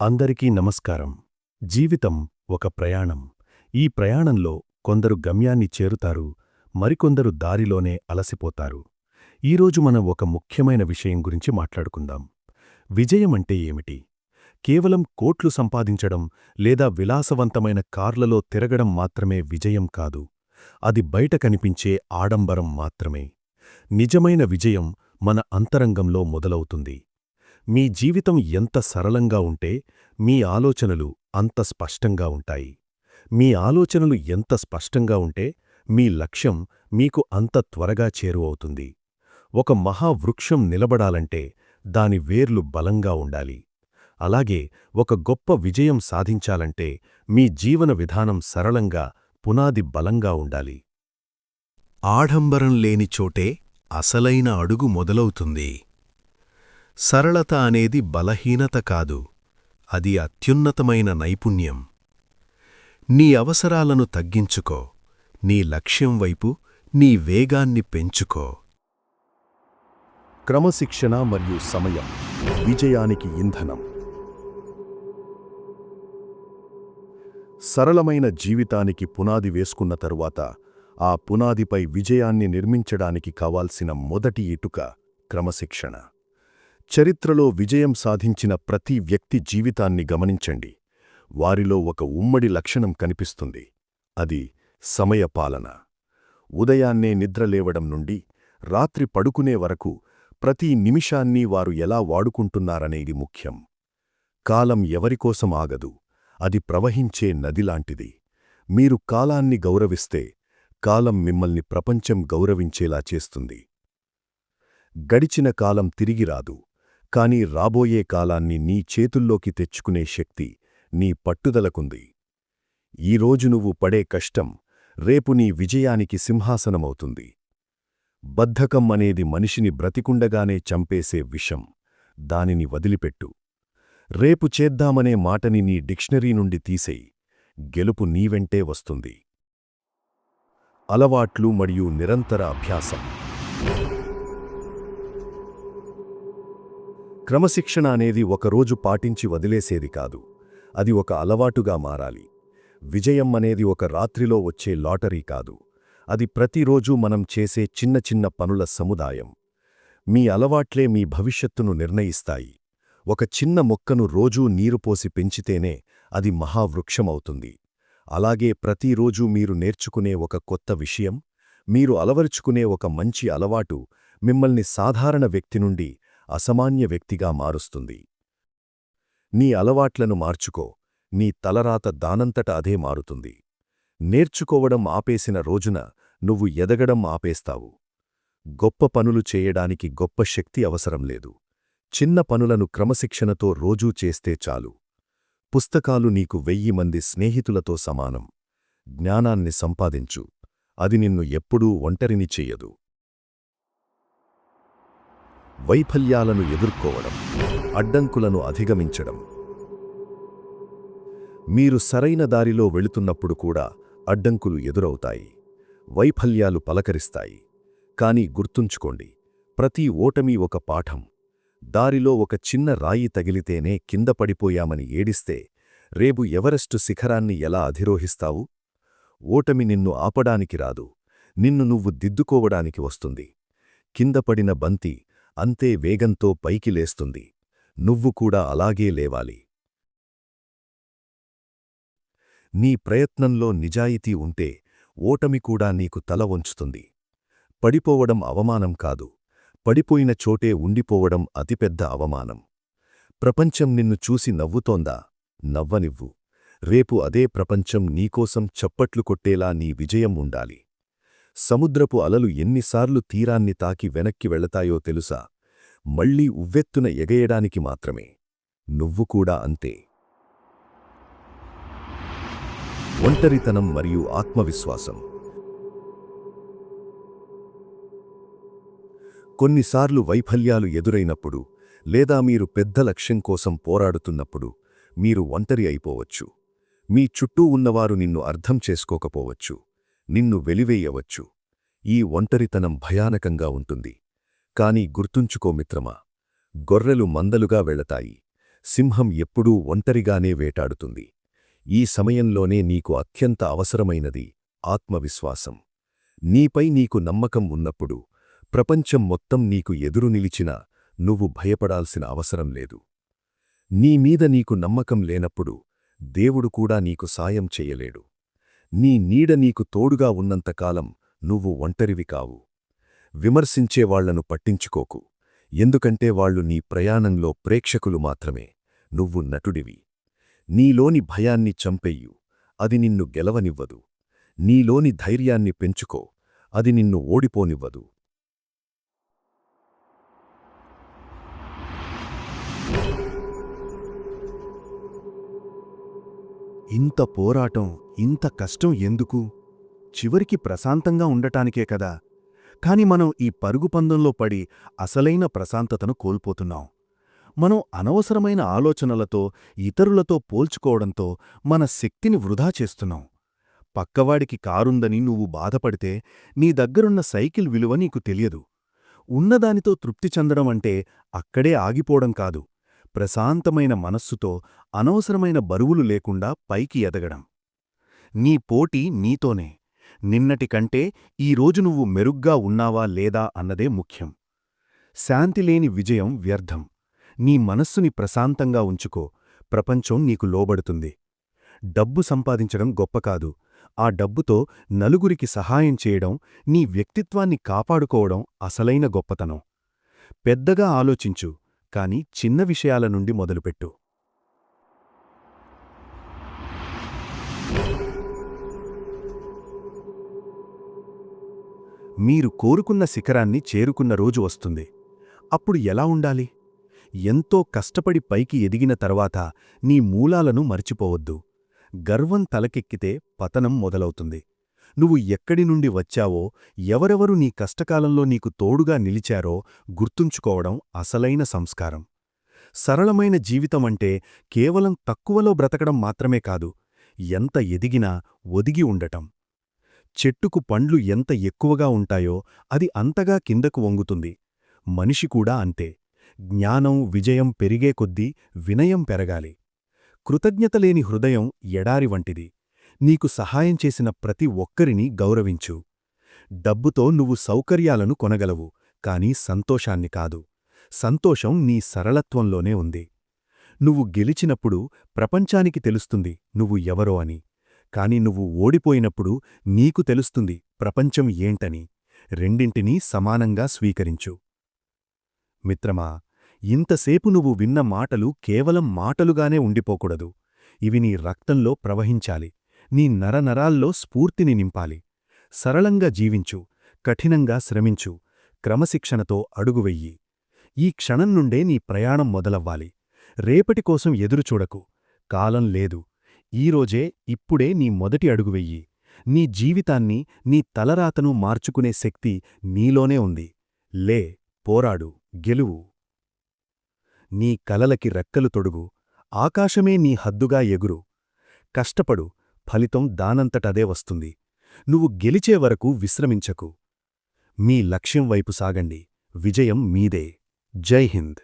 అందరికీ నమస్కారం. జీవితం ఒక ప్రయాణం. ఈ ప్రయాణంలో కొందరు గమ్యాన్ని చేరుతారు మరికొందరు దారిలోనే అలసిపోతారు. ఈరోజు మనం ఒక ముఖ్యమైన విషయం గురించి మాట్లాడుకుందాం. విజయమంటే ఏమిటి? కేవలం కోట్లు సంపాదించడం లేదా విలాసవంతమైన కార్లలో తిరగడం మాత్రమే విజయం కాదు. అది బయట కనిపించే ఆడంబరం మాత్రమే. నిజమైన విజయం మన అంతరంగంలో మొదలవుతుంది. మీ జీవితం ఎంత సరళంగా ఉంటే మీ ఆలోచనలు అంత స్పష్టంగా ఉంటాయి. మీ ఆలోచనలు ఎంత స్పష్టంగా ఉంటే మీ లక్ష్యం మీకు అంత త్వరగా చేరువవుతుంది ఒక మహావృక్షం నిలబడాలంటే దాని వేర్లు బలంగా ఉండాలి. అలాగే ఒక గొప్ప విజయం సాధించాలంటే మీ జీవన విధానం సరళంగా పునాది బలంగా ఉండాలి. ఆడంబరం లేని చోటే అసలైన అడుగు మొదలవుతుంది. సరళత అనేది బలహీనత కాదు అది అత్యున్నతమైన నైపుణ్యం. నీ అవసరాలను తగ్గించుకో నీ లక్ష్యం వైపు నీ వేగాన్ని పెంచుకో. క్రమశిక్షణ మరియు సమయం విజయానికి ఇంధనం. సరళమైన జీవితానికి పునాది వేసుకున్న తరువాత ఆ పునాదిపై విజయాన్ని నిర్మించడానికి కావాల్సిన మొదటి ఇటుక క్రమశిక్షణ. చరిత్రలో విజయం సాధించిన ప్రతి వ్యక్తి జీవితాన్ని గమనించండి. వారిలో ఒక ఉమ్మడి లక్షణం కనిపిస్తుంది. అది సమయపాలన ఉదయాన్నే నిద్రలేవడం నుండి రాత్రి పడుకునే వరకు ప్రతి నిమిషాన్ని వారు ఎలా వాడుకుంటున్నారనేది ముఖ్యం. కాలం ఎవరికోసం ఆగదు. అది ప్రవహించే నదిలాంటిది మీరు కాలాన్ని గౌరవిస్తే కాలం మిమ్మల్ని ప్రపంచం గౌరవించేలా చేస్తుంది. గడిచిన కాలం తిరిగిరాదు కాని రాబోయే కాలాన్ని నీ చేతుల్లోకి తెచ్చుకునే శక్తి నీ పట్టుదలకుంది. ఈరోజు నువ్వు పడే కష్టం రేపు నీ విజయానికి సింహాసనమవుతుంది. బద్ధకం అనేది మనిషిని బ్రతికుండగానే చంపేసే విషం దానిని వదిలిపెట్టు. రేపు చేద్దామనే మాటని నీ డిక్షనరీ నుండి తీసేయి గెలుపు నీవెంటే వస్తుంది. అలవాట్లు మరియు నిరంతర అభ్యాసం. క్రమశిక్షణ అనేది ఒకరోజు పాటించి వదిలేసేది కాదు. అది ఒక అలవాటుగా మారాలి. విజయం అనేది ఒక రాత్రిలో వచ్చే లాటరీ కాదు. అది ప్రతిరోజూ మనం చేసే చిన్న చిన్న పనుల సముదాయం. మీ అలవాట్లే మీ భవిష్యత్తును నిర్ణయిస్తాయి. ఒక చిన్న మొక్కను రోజూ నీరు పోసి పెంచితేనే అది మహావృక్షమవుతుంది. అలాగే ప్రతిరోజూ మీరు నేర్చుకునే ఒక కొత్త విషయం మీరు అలవరుచుకునే ఒక మంచి అలవాటు మిమ్మల్ని సాధారణ వ్యక్తి నుండి అసమాన్య వ్యక్తిగా మారుస్తుంది. నీ అలవాట్లను మార్చుకో నీ తలరాత దానంతట అదే మారుతుంది. నేర్చుకోవడం ఆపేసిన రోజున నువ్వు ఎదగడం ఆపేస్తావు. గొప్ప పనులు చేయడానికి గొప్ప శక్తి అవసరం లేదు. చిన్న పనులను క్రమశిక్షణతో రోజూ చేస్తే చాలు. పుస్తకాలు నీకు వెయ్యి మంది స్నేహితులతో సమానం. జ్ఞానాన్ని సంపాదించు. అది నిన్ను ఎప్పుడూ ఒంటరిని చెయ్యదు వైఫల్యాలను ఎదుర్కోవడం అడ్డంకులను అధిగమించడం. మీరు సరైన దారిలో వెళుతున్నప్పుడు కూడా అడ్డంకులు ఎదురవుతాయి వైఫల్యాలు పలకరిస్తాయి. కాని గుర్తుంచుకోండి ప్రతి ఓటమి ఒక పాఠం. దారిలో ఒక చిన్న రాయి తగిలితేనే కింద పడిపోయామని ఏడిస్తే రేపు ఎవరెస్టు శిఖరాన్ని ఎలా అధిరోహిస్తావు? ఓటమి నిన్ను ఆపడానికి రాదు నిన్ను నువ్వు దిద్దుకోవడానికి వస్తుంది. కిందపడిన బంతి అంతే వేగంతో పైకి లేస్తుంది. నువ్వు కూడా అలాగే లేవాలి. నీ ప్రయత్నంలో నిజాయితీ ఉంటే ఓటమి కూడా నీకు తల వంచుతుంది. పడిపోవడం అవమానం కాదు. పడిపోయిన చోటే ఉండిపోవడం అతిపెద్ద అవమానం. ప్రపంచం నిన్ను చూసి నవ్వుతోందా? నవ్వనివ్వు. రేపు అదే ప్రపంచం నీకోసం చప్పట్లు కొట్టేలా నీ విజయం ఉండాలి. సముద్రపు అలలు ఎన్నిసార్లు తీరాన్ని తాకి వెనక్కి వెళతాయో తెలుసా? మళ్ళీ ఉవ్వెత్తున ఎగయడానికి మాత్రమే. నువ్వు కూడా అంతే. ఒంటరితనం మరియు ఆత్మవిశ్వాసం. కొన్నిసార్లు వైఫల్యాలు ఎదురైనప్పుడు లేదా మీరు పెద్ద లక్ష్యం కోసం పోరాడుతున్నప్పుడు మీరు ఒంటరి అయిపోవచ్చు. మీ చుట్టూ ఉన్నవారు నిన్ను అర్థం చేసుకోకపోవచ్చు. నిన్ను వెలివేయవచ్చు. ఈ ఒంటరితనం భయానకంగా ఉంటుంది. కాని గుర్తుంచుకో మిత్రమా గొర్రెలు మందలుగా వెళతాయి సింహం ఎప్పుడూ ఒంటరిగానే వేటాడుతుంది. ఈ సమయంలోనే నీకు అత్యంత అవసరమైనది ఆత్మవిశ్వాసం. నీపై నీకు నమ్మకం ఉన్నప్పుడు ప్రపంచం మొత్తం నీకు ఎదురు నిలిచినా నువ్వు భయపడాల్సిన అవసరం లేదు. నీమీద నీకు నమ్మకం లేనప్పుడు దేవుడు కూడా నీకు సాయం చెయ్యలేడు నీ నీడ నీకు తోడుగా ఉన్నంతకాలం నువ్వు ఒంటరివి కావు. విమర్శించేవాళ్ళను పట్టించుకోకు. ఎందుకంటే వాళ్ళు నీ ప్రయాణంలో ప్రేక్షకులు మాత్రమే. నువ్వు నటుడివి. నీలోని భయాన్ని చంపెయ్యు. అది నిన్ను గెలవనివ్వదు. నీలోని ధైర్యాన్ని పెంచుకో. అది నిన్ను ఓడిపోనివ్వదు. ఇంత పోరాటం ఇంత కష్టం ఎందుకు? చివరికి ప్రశాంతంగా ఉండటానికే కదా. కాని మనం ఈ పరుగు పందంలో పడి అసలైన ప్రశాంతతను కోల్పోతున్నాం. మనం అనవసరమైన ఆలోచనలతో ఇతరులతో పోల్చుకోవడంతో మన శక్తిని వృధా చేస్తున్నాం. పక్కవాడికి కారుందని నువ్వు బాధపడితే నీ దగ్గరున్న సైకిల్ విలువ నీకు తెలియదు. ఉన్నదానితో తృప్తి చెందడం అంటే అక్కడే ఆగిపోవడం కాదు. ప్రశాంతమైన మనస్సుతో అనవసరమైన బరువులు లేకుండా పైకి ఎదగడం. నీ పోటీ నీతోనే. నిన్నటికంటే ఈరోజు నువ్వు మెరుగ్గా ఉన్నావా లేదా అన్నదే ముఖ్యం. శాంతిలేని విజయం వ్యర్థం. నీ మనస్సుని ప్రశాంతంగా ఉంచుకో. ప్రపంచం నీకు లోబడుతుంది. డబ్బు సంపాదించడం గొప్ప కాదు. ఆ డబ్బుతో నలుగురికి సహాయం చేయడం నీ వ్యక్తిత్వాన్ని కాపాడుకోవడం అసలైన గొప్పతనం. పెద్దగా ఆలోచించు కాని చిన్న విషయాల నుండి మొదలుపెట్టు. మీరు కోరుకున్న శిఖరాన్ని చేరుకున్న రోజు వస్తుంది. అప్పుడు ఎలా ఉండాలి? ఎంతో కష్టపడి పైకి ఎదిగిన తర్వాత నీ మూలాలను మర్చిపోవద్దు. గర్వం తలకెక్కితే పతనం మొదలవుతుంది. నువ్వు ఎక్కడి నుండి వచ్చావో ఎవరెవరు నీ కష్టకాలంలో నీకు తోడుగా నిలిచారో గుర్తుంచుకోవడం అసలైన సంస్కారం. సరళమైన జీవితమంటే కేవలం తక్కువలో బ్రతకడం మాత్రమే కాదు ఎంత ఎదిగినా ఒదిగి ఉండటం. చెట్టుకు పండ్లు ఎంత ఎక్కువగా ఉంటాయో అది అంతగా కిందకు వంగుతుంది. మనిషి కూడా అంతే. జ్ఞానం విజయం పెరిగే కొద్దీ వినయం పెరగాలి. కృతజ్ఞతలేని హృదయం ఎడారి వంటిది. నీకు సహాయం చేసిన ప్రతి ఒక్కరిని గౌరవించు. డబ్బుతో నువ్వు సౌకర్యాలను కొనగలవు కాని సంతోషాన్ని కాదు. సంతోషం నీ సరళత్వంలోనే ఉంది. నువ్వు గెలిచినప్పుడు ప్రపంచానికి తెలుస్తుంది నువ్వు ఎవరో అని. కాని నువ్వు ఓడిపోయినప్పుడు నీకు తెలుస్తుంది ప్రపంచం ఏంటని. రెండింటినీ సమానంగా స్వీకరించు. మిత్రమా ఇంతసేపు నువ్వు విన్న మాటలు కేవలం మాటలుగానే ఉండిపోకూడదు. ఇవి నీ రక్తంలో ప్రవహించాలి. నీ నరనరాల్లో స్ఫూర్తిని నింపాలి. సరళంగా జీవించు. కఠినంగా శ్రమించు. క్రమశిక్షణతో అడుగువెయ్యి ఈ క్షణం నుండే నీ ప్రయాణం మొదలవ్వాలి. రేపటి కోసం ఎదురుచూడకు. కాలం లేదు. ఈరోజే ఇప్పుడే నీ మొదటి అడుగువెయ్యి నీ జీవితాన్ని నీ తలరాతను మార్చుకునే శక్తి నీలోనే ఉంది. లే పోరాడు గెలువు. నీ కలలకి రెక్కలు తొడుగు. ఆకాశమే నీ హద్దుగా ఎగురు. కష్టపడు ఫలితం దానంతటదే వస్తుంది. నువ్వు గెలిచే వరకు విశ్రమించకు. మీ లక్ష్యం వైపు సాగండి. విజయం మీదే. జై హింద్.